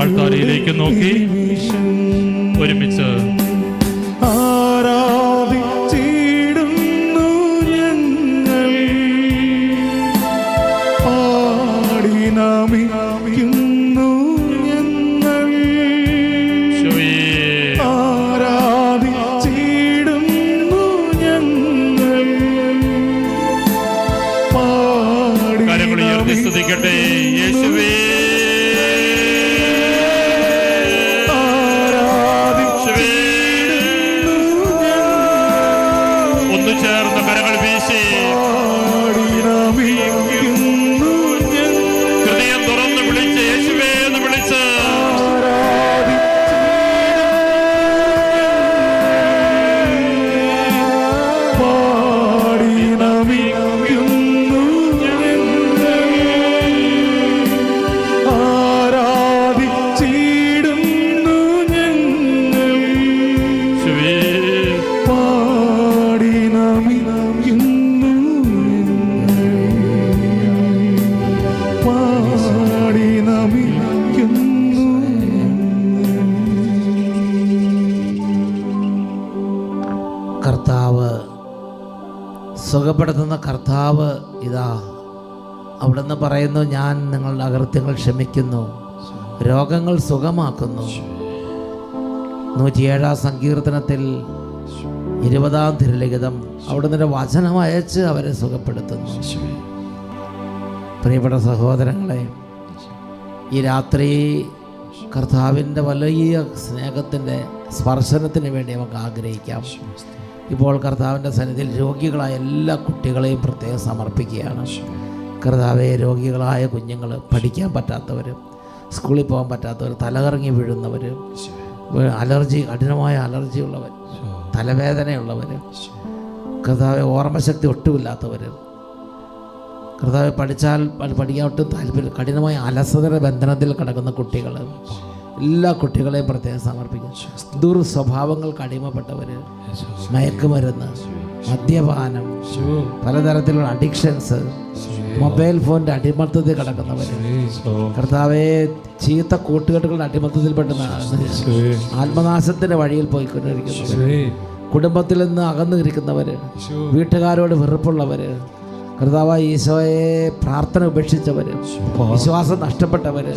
ആൾത്താരയിലേക്ക് നോക്കി ഒരുമിച്ച് കർത്താവ് ഇതാ. അവിടുന്ന് പറയുന്നു ഞാൻ നിങ്ങളുടെ അകൃത്യങ്ങൾ ക്ഷമിക്കുന്നു. രോഗങ്ങൾ സുഖമാക്കുന്നു. നൂറ്റിയേഴാം സങ്കീർത്തനത്തിൽ ഇരുപതാം തിരുലിഖിതം അവിടുന്ന് വചനം അയച്ച് അവരെ സുഖപ്പെടുത്തുന്നു. പ്രിയപ്പെട്ട സഹോദരങ്ങളെ ഈ രാത്രി കർത്താവിന്റെ വലിയ സ്നേഹത്തിന്റെ സ്പർശനത്തിന് വേണ്ടി നമുക്ക് ആഗ്രഹിക്കാം. ഇപ്പോൾ കർത്താവിന്റെ സന്നിധിയിൽ രോഗികളായ എല്ലാ കുട്ടികളെയും പ്രത്യേകം സമർപ്പിക്കുകയാണ്. കർത്താവെ രോഗികളായ കുഞ്ഞുങ്ങൾ പഠിക്കാൻ പറ്റാത്തവർ സ്കൂളിൽ പോകാൻ പറ്റാത്തവർ തലകറങ്ങി വീഴുന്നവർ അലർജി കഠിനമായ അലർജി ഉള്ളവർ തലവേദനയുള്ളവർ കർത്താവെ ഓർമ്മശക്തി ഒട്ടുമില്ലാത്തവർ കർത്താവ് പഠിച്ചാൽ പഠിക്കാൻ ഒട്ടും താല്പര്യം കഠിനമായ അലസതയുടെ ബന്ധനത്തിൽ കിടക്കുന്ന കുട്ടികൾ എല്ലാ കുട്ടികളെയും പ്രത്യേകം സമർപ്പിക്കും. ദുർസ്വഭാവങ്ങൾക്ക് അടിമപ്പെട്ടവർ മയക്കുമരുന്ന് മദ്യപാനം പലതരത്തിലുള്ള അഡിക്ഷൻസ് മൊബൈൽ ഫോണിന്റെ അടിമത്തത്തിൽ കിടക്കുന്നവർ കർത്താവെ ചീത്ത കൂട്ടുകെട്ടുകളുടെ അടിമത്തത്തിൽപ്പെടുന്ന ആത്മനാശത്തിന്റെ വഴിയിൽ പോയിക്കൊണ്ടിരിക്കുന്നവർ കുടുംബത്തിൽ നിന്ന് അകന്നു വീട്ടുകാരോട് വെറുപ്പുള്ളവർ കർത്താവ് ഈശോയെ പ്രാർത്ഥന ഉപേക്ഷിച്ചവര് വിശ്വാസം നഷ്ടപ്പെട്ടവര്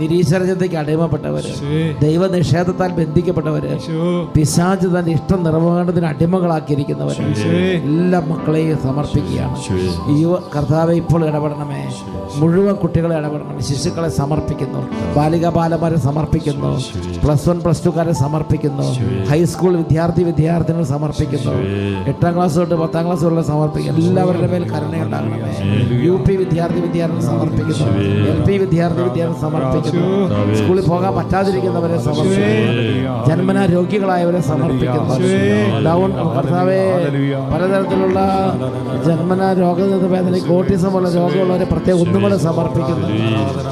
നിരീശ്വരജത്തേക്ക് അടിമപ്പെട്ടവര് ദൈവ നിഷേധത്താൽ ബന്ധിക്കപ്പെട്ടവര് പിശാച്ച് തന്നെ ഇഷ്ടം നിറവേണ്ടതിന് അടിമകളാക്കിയിരിക്കുന്നവര് എല്ലാ മക്കളെയും സമർപ്പിക്കുകയാണ്. ഈ യുവ കർത്താവ് ഇപ്പോൾ ഇടപെടണമേ. മുഴുവൻ കുട്ടികളെ ഇടപെടണം. ശിശുക്കളെ സമർപ്പിക്കുന്നു. ബാലിക ബാലന്മാരെ സമർപ്പിക്കുന്നു. പ്ലസ് വൺ പ്ലസ് ടുക്കാരെ സമർപ്പിക്കുന്നു. ഹൈസ്കൂൾ വിദ്യാർത്ഥി വിദ്യാർത്ഥികൾ സമർപ്പിക്കുന്നു. എട്ടാം ക്ലാസ് തൊട്ട് പത്താം ക്ലാസ് വരെ സമർപ്പിക്കുന്നു. എല്ലാവരുടെ മേൽ 하나님 나라에 예. യു പി വിദ്യാർത്ഥി വിദ്യാർത്ഥി സമർപ്പിക്കുന്നു. എൽ പി വിദ്യാർത്ഥി വിദ്യാർത്ഥി സമർപ്പിക്കുന്നു. സ്കൂളിൽ പോകാൻ പറ്റാതിരിക്കുന്നവരെ സമർപ്പിക്കുന്നു. ജന്മന രോഗികളായവരെ സമർപ്പിക്കുന്നു. ഡൗൺ കർത്താവെ പലതരത്തിലുള്ള ജന്മന രോഗവേദനയ്ക്ക് ഓട്ടിസം ഉള്ള രോഗമുള്ളവരെ പ്രത്യേക ഒന്നുകൂടെ സമർപ്പിക്കുന്നു.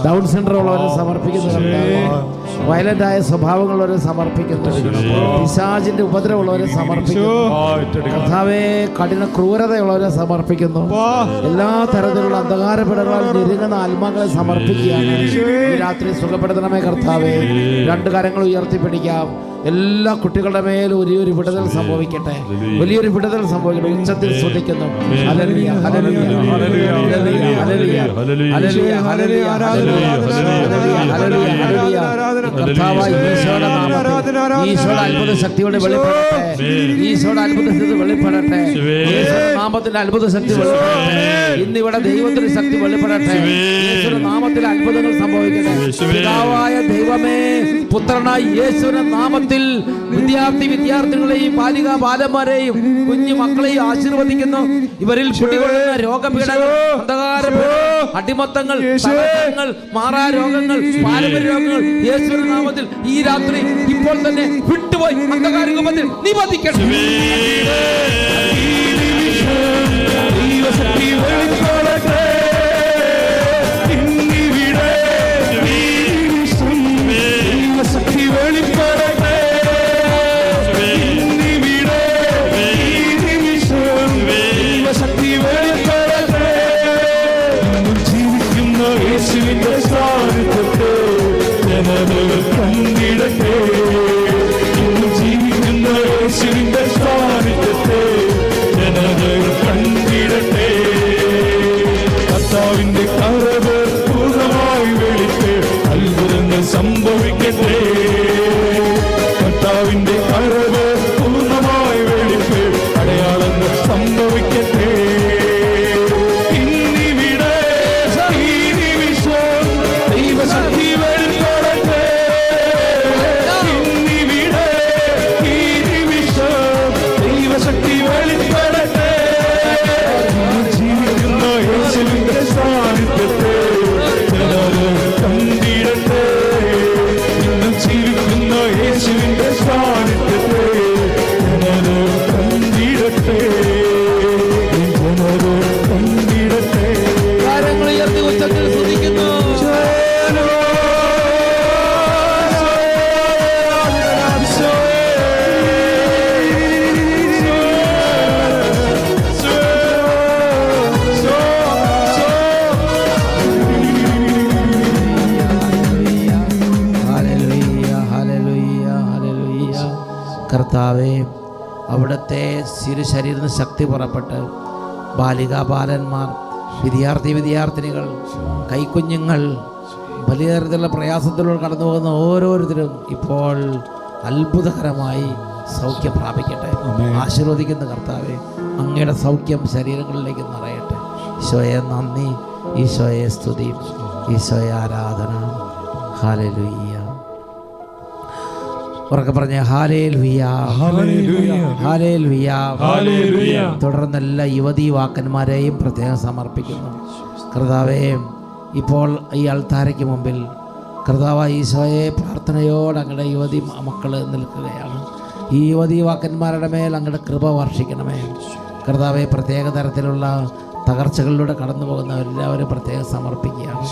ഡൗൺ സെന്റർ ഉള്ളവരെ സമർപ്പിക്കുന്നു. വയലന്റ് ആയ സ്വഭാവങ്ങളുള്ളവരെ സമർപ്പിക്കുന്നു. പിശാചിന്റെ ഉപദ്രവമുള്ളവരെ സമർപ്പിക്കുന്നു. കർത്താവെ കഠിന ക്രൂരതയുള്ളവരെ സമർപ്പിക്കുന്നു. എല്ലാ തരത്തിലുള്ള അന്ധകാരപ്പെടലുകൾ ഞെരുങ്ങുന്ന ആത്മാക്കളെ സമർപ്പിക്കുകയാണ്. രാത്രി സുഖപ്പെടുത്തണമേ കർത്താവേ. രണ്ട് കരങ്ങൾ ഉയർത്തിപ്പിടിക്കാം. എല്ലാ കുട്ടികളുടെ മേലും വലിയൊരു വിടുതൽ സംഭവിക്കട്ടെ വലിയൊരു വിടുതൽ സംഭവിക്കട്ടെ ഉച്ചത്തിൽ ശ്രദ്ധിക്കുന്നു ഈശോയുടെ ഈശോയുടെ നാമത്തിന്റെ അത്ഭുത ശക്തി വെളിപ്പെടട്ടെ ഇന്നിവിടെ ദൈവത്തിന്റെ ശക്തി വെളിപ്പെടട്ടെ നാമത്തിൽ അത്ഭുതങ്ങൾ സംഭവിക്കട്ടെ ദൈവമേ പുത്രനായ യേശുവിന്റെ നാമത്തിൽ വിദ്യാർത്ഥി വിദ്യാർത്ഥികളെയും ബാലിക ബാലന്മാരെയും കുഞ്ഞു മക്കളെയും ആശീർവദിക്കുന്നു. ഇവരിൽ കുടികൊള്ളുന്ന രോഗപീഠകൾ അന്ധകാര അടിമത്തങ്ങൾ മാറാ രോഗങ്ങൾ പാരമ്പര്യ രോഗങ്ങൾ യേശുവിന്റെ നാമത്തിൽ ഈ രാത്രി ഇപ്പോൾ തന്നെ വിട്ടുപോയി. അന്ധകാര രൂപത്തിൽ സിരു ശരീരത്തിന് ശക്തി പുറപ്പെട്ട് ബാലികാ ബാലന്മാർ വിദ്യാർത്ഥി വിദ്യാർത്ഥിനികൾ കൈക്കുഞ്ഞുങ്ങൾ വലിയ തരത്തിലുള്ള പ്രയാസത്തിലൂടെ കടന്നു പോകുന്ന ഓരോരുത്തരും ഇപ്പോൾ അത്ഭുതകരമായി സൗഖ്യം പ്രാപിക്കട്ടെ. ആശീർവദിക്കുന്ന കർത്താവെ അങ്ങയുടെ സൗഖ്യം ശരീരങ്ങളിലേക്ക് നിറയട്ടെ. ഈശോയെ നന്ദി ഈശോയെ സ്തുതി ഈശോയെ ആരാധന. ഹാലലുയ്യ ഉറക്കെ പറഞ്ഞ ഹാലേൽ വിയ തുടർന്ന് എല്ലാ യുവതീ വാക്കന്മാരെയും പ്രത്യേകം സമർപ്പിക്കുന്നു. കർത്താവേ ഇപ്പോൾ ഈ അൾത്താരയ്ക്ക് മുമ്പിൽ കർത്താവ് ഈശോയെ പ്രാർത്ഥനയോട് അങ്ങടെ യുവതി മക്കൾ നിൽക്കുകയാണ്. ഈ യുവതി വാക്കന്മാരുടെ മേൽ അങ്ങയുടെ കൃപ വർഷിക്കണമേ. കർത്താവെ പ്രത്യേക തരത്തിലുള്ള തകർച്ചകളിലൂടെ കടന്നു പോകുന്ന എല്ലാവരും പ്രത്യേകം സമർപ്പിക്കുകയാണ്.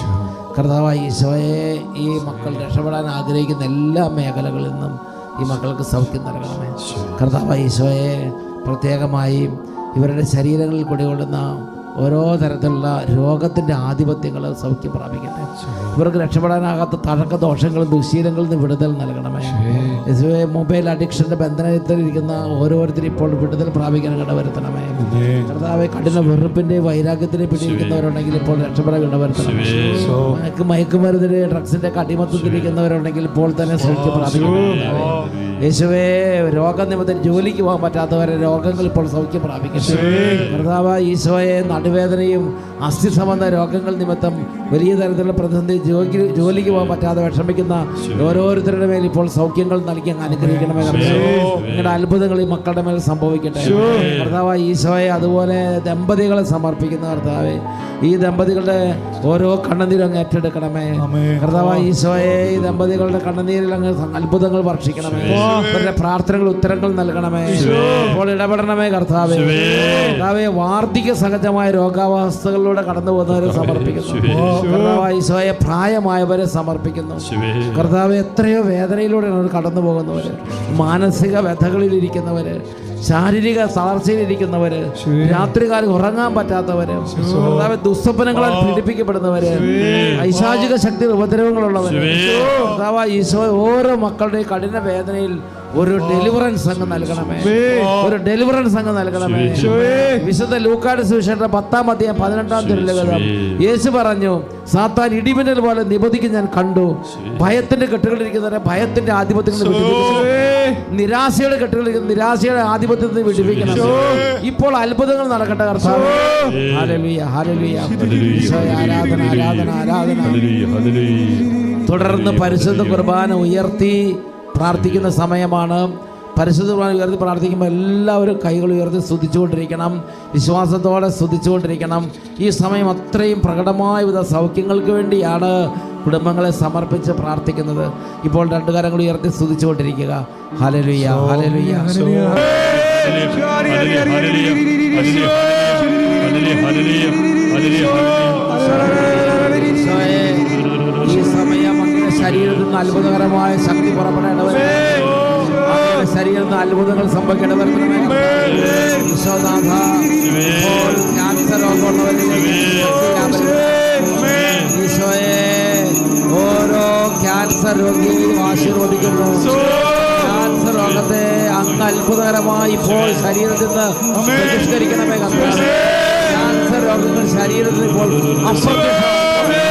കർത്താവ് ഈശോയെ ഈ മക്കൾ രക്ഷപ്പെടാൻ ആഗ്രഹിക്കുന്ന എല്ലാ മേഖലകളിൽ നിന്നും ഈ മക്കൾക്ക് സൗഖ്യം നൽകണമേ. കർത്താവ് ഈശോയെ പ്രത്യേകമായി ഇവരുടെ ശരീരങ്ങളിൽ കുടികൊള്ളുന്ന ഓരോ തരത്തിലുള്ള രോഗത്തിന്റെ ആധിപത്യങ്ങൾ സൗഖ്യം പ്രാപിക്കട്ടെ. ഇവർക്ക് രക്ഷപ്പെടാനാകാത്ത തഴക്ക ദോഷങ്ങളും ദുശീലങ്ങളിൽ നിന്ന് വിടുതൽ നൽകണമേ. മൊബൈൽ അഡിക്ഷന്റെ ബന്ധനത്തിലിരിക്കുന്ന ഓരോരുത്തരും ഇപ്പോൾ വിടുതൽ പ്രാപിക്കാൻ ഇടവരുത്തണമേ. കർത്താവെ കഠിന വെറുപ്പിന്റെ വൈരാഗ്യത്തിനെ പിടിയിരിക്കുന്നവരുണ്ടെങ്കിൽ ഇപ്പോൾ രക്ഷപ്പെടാൻ ഇടവരുത്തണമേ. മയക്ക് മയക്കുമരുന്നിന് ഡ്രഗ്സിന്റെ കടിമത്തത്തിലിരിക്കുന്നവരുണ്ടെങ്കിൽ ഇപ്പോൾ തന്നെ സൗഖ്യം പ്രാപിക്കണം യേശുവേ രോഗനിമിത്തം ജോലിക്ക് പോകാൻ പറ്റാത്തവരെ രോഗങ്ങൾ ഇപ്പോൾ സൗഖ്യം പ്രാപിക്കട്ടെ. കർത്താവ് ഈശോയെ നടുവേദനയും അസ്ഥി സംബന്ധ രോഗങ്ങൾ നിമിത്തം വലിയ തരത്തിലുള്ള പ്രതിസന്ധി ജോലി ജോലിക്ക് പോകാൻ പറ്റാതെ വിഷമിക്കുന്ന ഓരോരുത്തരുടെ മേൽ ഇപ്പോൾ സൗഖ്യങ്ങൾ നൽകി അങ്ങ് അനുഗ്രഹിക്കണമേ. നിങ്ങളുടെ അത്ഭുതങ്ങൾ ഈ മക്കളുടെ മേൽ സംഭവിക്കട്ടെ. കർത്താവ് ഈശോയെ അതുപോലെ ദമ്പതികളെ സമർപ്പിക്കുന്ന കർത്താവെ. ഈ ദമ്പതികളുടെ ഓരോ കണ്ണുനീരും അങ്ങ് ഏറ്റെടുക്കണമേ. കർത്താവ് ഈശോയെ ഈ ദമ്പതികളുടെ കണ്ണുനീരിൽ അങ്ങ് അത്ഭുതങ്ങൾ വർഷിക്കണമേ. അവരുടെ പ്രാർത്ഥനകൾ ഉത്തരങ്ങൾ നൽകണമേ. ഇപ്പോൾ ഇടപെടണമേ കർത്താവെ. കർത്താവെ വാർദ്ധക്യ സഹജമായ രോഗാവസ്ഥകളിലൂടെ കടന്നു പോകുന്നവരെ സമർപ്പിക്കുന്നു. കർത്താവ് ഈശോയെ പ്രായമായവരെ സമർപ്പിക്കുന്നു. കർത്താവ് എത്രയോ വേദനയിലൂടെയാണ് അവർ കടന്നു പോകുന്നവർ മാനസിക വ്യഥകളിലിരിക്കുന്നവർ ശാരീരിക തളർച്ചയിലിരിക്കുന്നവര്. രാത്രികാലം ഉറങ്ങാൻ പറ്റാത്തവര്. ദുസ്വപ്നങ്ങളാൽ പീഡിപ്പിക്കപ്പെടുന്നവര്. ഐശാചിക ശക്തി ഉപദ്രവങ്ങളുള്ളവര്. കർത്താവ് ഈശോ ഓരോ മക്കളുടെയും കഠിന വേദനയിൽ ഒരു ഡെലിവറൻസ് അങ്ങ് നൽകണമേ. ഒരു ഡെലിവറൻസ് അങ്ങ് നൽകണമേ. വിശുദ്ധ ലൂക്കാട് സുവിശേഷന്റെ പത്താം അധ്യായം പതിനെട്ടാം തിരുലകതം യേശു പറഞ്ഞു സാത്താൻ ഇടിമിന്നൽ പോലെ നിബന്ധിക്ക് ഞാൻ കണ്ടു. ഭയത്തിന്റെ കെട്ടുകളിരിക്കുന്നവരെ ഭയത്തിന്റെ ആധിപത്യത്തിൽ. നിരാശയുടെ കെട്ടുകളിരിക്കുന്ന നിരാശയുടെ ആധിപത്യത്തിൽ വിടിപ്പിക്കണം ഇപ്പോൾ അത്ഭുതങ്ങൾ നടക്കട്ടെ കർത്താവ്. ആരാധന ആരാധന ആരാധന. തുടർന്ന് പരിശുദ്ധ കുർബാന ഉയർത്തി. പ്രാർത്ഥിക്കുന്ന സമയമാണ്. പരിശുദ്ധ ഉയർത്തി പ്രാർത്ഥിക്കുമ്പോൾ എല്ലാവരും കൈകൾ ഉയർത്തി സ്തുതിച്ചുകൊണ്ടിരിക്കണം. വിശ്വാസത്തോടെ സ്തുതിച്ചുകൊണ്ടിരിക്കണം. ഈ സമയം അത്രയും പ്രകടമായ വിധ സൗഖ്യങ്ങൾക്ക് വേണ്ടിയാണ് കുടുംബങ്ങളെ സമർപ്പിച്ച് പ്രാർത്ഥിക്കുന്നത്. ഇപ്പോൾ രണ്ടു കരങ്ങൾ ഉയർത്തി സ്തുതിച്ചുകൊണ്ടിരിക്കുക. ഹലലുയ്യ ഹലലുയ്യ ഈ സമയം ശരീരത്തിൽ നിന്ന് അത്ഭുതകരമായ ശക്തി പുറപ്പെടേണ്ടവരെ അങ്ങയുടെ ശരീരത്തിൽ നിന്ന് അത്ഭുതങ്ങൾ ഇപ്പോൾ ക്യാൻസർ രോഗമുള്ളവരിലേക്ക് ഈശോയെ ഓരോ ക്യാൻസർ രോഗിയെയും ആശീർവദിക്കുന്നു. ക്യാൻസർ രോഗത്തെ അങ്ങ് അത്ഭുതകരമായി ഇപ്പോൾ ശരീരത്തിൽ നിന്ന് ബഹിഷ്കരിക്കണമേ. ക്യാൻസർ രോഗങ്ങൾ ശരീരത്തിൽ ഇപ്പോൾ അപ്രത്യക്ഷമാകണമേ.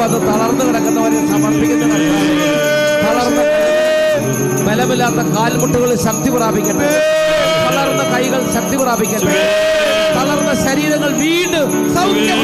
വന്ന് തളർന്നു കിടക്കുന്നവരെ സമർപ്പിക്കുന്ന. തളർന്ന ബലമില്ലാത്ത കാൽമുട്ടുകൾ ശക്തി പ്രാപിക്കട്ടെ തളർന്ന കൈകൾ ശക്തി പ്രാപിക്കട്ടെ തളർന്ന ശരീരങ്ങൾ വീണ്ടും സൗഖ്യം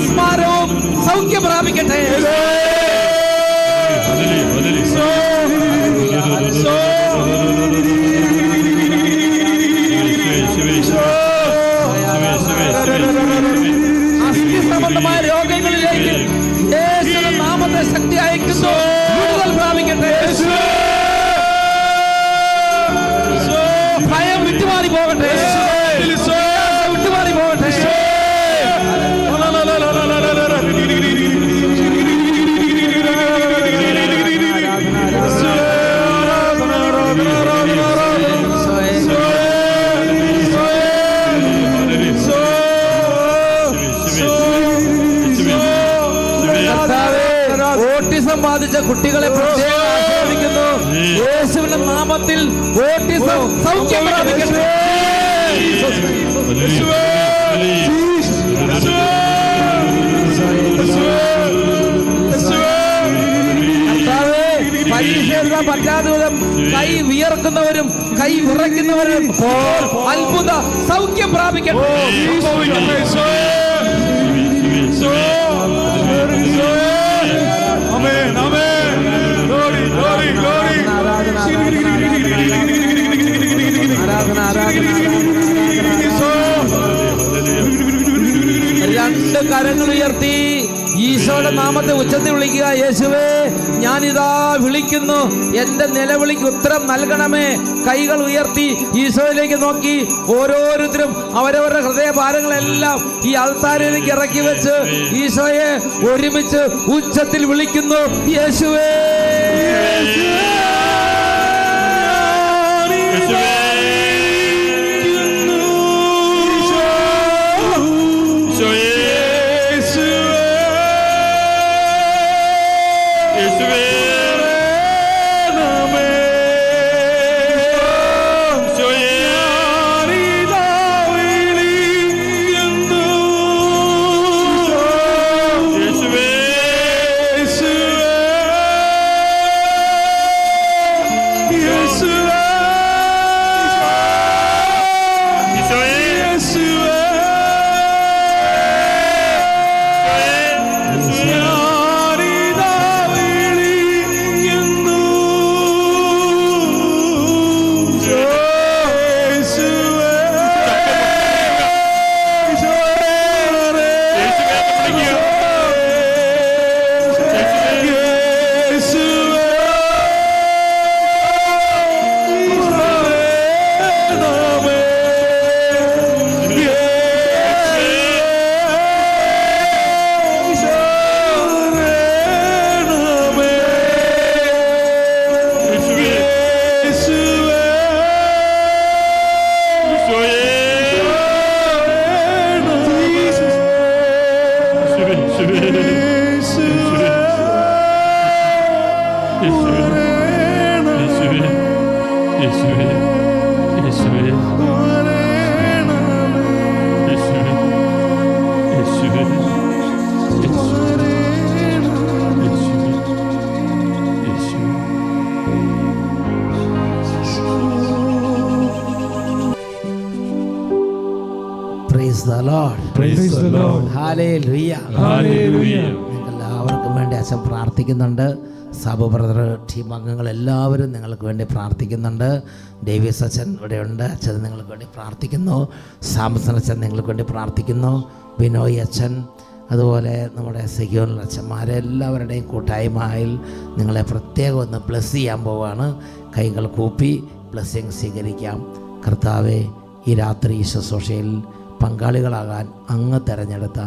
ആസ്മയും ഓട്ടിസം സൗഖ്യം പ്രാപിക്കട്ടെ. കർത്താവേ, പരീക്ഷ എഴുതാൻ പറ്റാതെ വിധം കൈ വിയർക്കുന്നവരും കൈ വിറയ്ക്കുന്നവരും അത്ഭുത സൗഖ്യം പ്രാപിക്കട്ടെ രണ്ട് കരങ്ങൾ ഉയർത്തി ഈശോയുടെ നാമത്തെ ഉച്ചത്തിൽ വിളിക്കുക യേശുവേ ഞാനിതാ വിളിക്കുന്നു. എന്റെ നിലവിളിക്ക് ഉത്തരം നൽകണമേ. കൈകൾ ഉയർത്തി ഈശോയിലേക്ക് നോക്കി. ഓരോരുത്തരും അവരവരുടെ ഹൃദയഭാരങ്ങളെല്ലാം ഈ അൾത്താരയിലേക്ക് ഇറക്കി വെച്ച് ഈശോയെ ഒരുമിച്ച് ഉച്ചത്തിൽ വിളിക്കുന്നു. യേശുവേ praise the lord lord hallelujah Hallelujah. എല്ലാവർക്കും വേണ്ടി അച്ഛൻ പ്രാർത്ഥിക്കുന്നുണ്ട്. സബ ബ്രദർ ടീം അംഗങ്ങൾ എല്ലാവരും നിങ്ങൾക്ക് വേണ്ടി പ്രാർത്ഥിക്കുന്നുണ്ട്. ഡേവിസ് അച്ഛൻ ഇവിടെയുണ്ട്. അച്ഛൻ നിങ്ങൾക്ക് വേണ്ടി പ്രാർത്ഥിക്കുന്നു. സാംസൺ അച്ഛൻ നിങ്ങൾക്ക് വേണ്ടി പ്രാർത്ഥിക്കുന്നു. ബിനോയ് അച്ഛൻ അതുപോലെ നമ്മുടെ സെക്യൂർ അച്ഛന്മാരെ എല്ലാവരുടെയും കൂട്ടായ്മയിൽ നിങ്ങളെ പ്രത്യേകം ഒന്ന് ബ്ലസ് ചെയ്യാൻ പോവാണ്. കൈകൾ കൂപ്പി ബ്ലെസ്സിങ് സ്വീകരിക്കാം. കർത്താവെ ഈ രാത്രി ശുശ്രൂഷയിൽ പങ്കാളികളാകാൻ അങ്ങ് തിരഞ്ഞെടുത്ത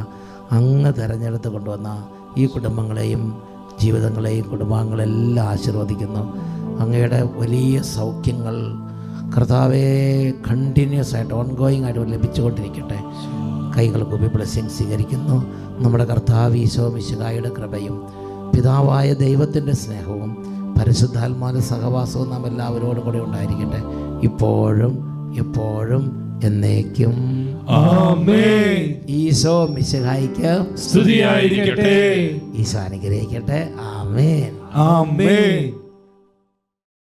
അങ്ങ് തിരഞ്ഞെടുത്ത് കൊണ്ടുവന്ന ഈ കുടുംബങ്ങളെയും ജീവിതങ്ങളെയും കുടുംബാംഗങ്ങളെല്ലാം ആശീർവദിക്കുന്നു. അങ്ങയുടെ വലിയ സൗഖ്യങ്ങൾ കർത്താവെ കണ്ടിന്യൂസ് ആയിട്ട് ഓൺഗോയിങ് ആയിട്ട് ലഭിച്ചുകൊണ്ടിരിക്കട്ടെ. കൈകൾ കൂപ്പി ബ്ലെസ്സിങ് സ്വീകരിക്കുന്നു. നമ്മുടെ കർത്താവ് ഈശോ മിശുകായുടെ കൃപയും പിതാവായ ദൈവത്തിന്റെ സ്നേഹവും പരിശുദ്ധാത്മാവിന്റെ സഹവാസവും നാം എല്ലാവരോടും കൂടെ ഉണ്ടായിരിക്കട്ടെ. ഇപ്പോഴും എപ്പോഴും എന്നേക്കും. ആമേൻ. ഈശോ മിശുഹായിക്ക് സ്തുതിയായിരിക്കട്ടെ. ഈശോ അനുഗ്രഹിക്കട്ടെ. ആമേൻ. ആമേൻ.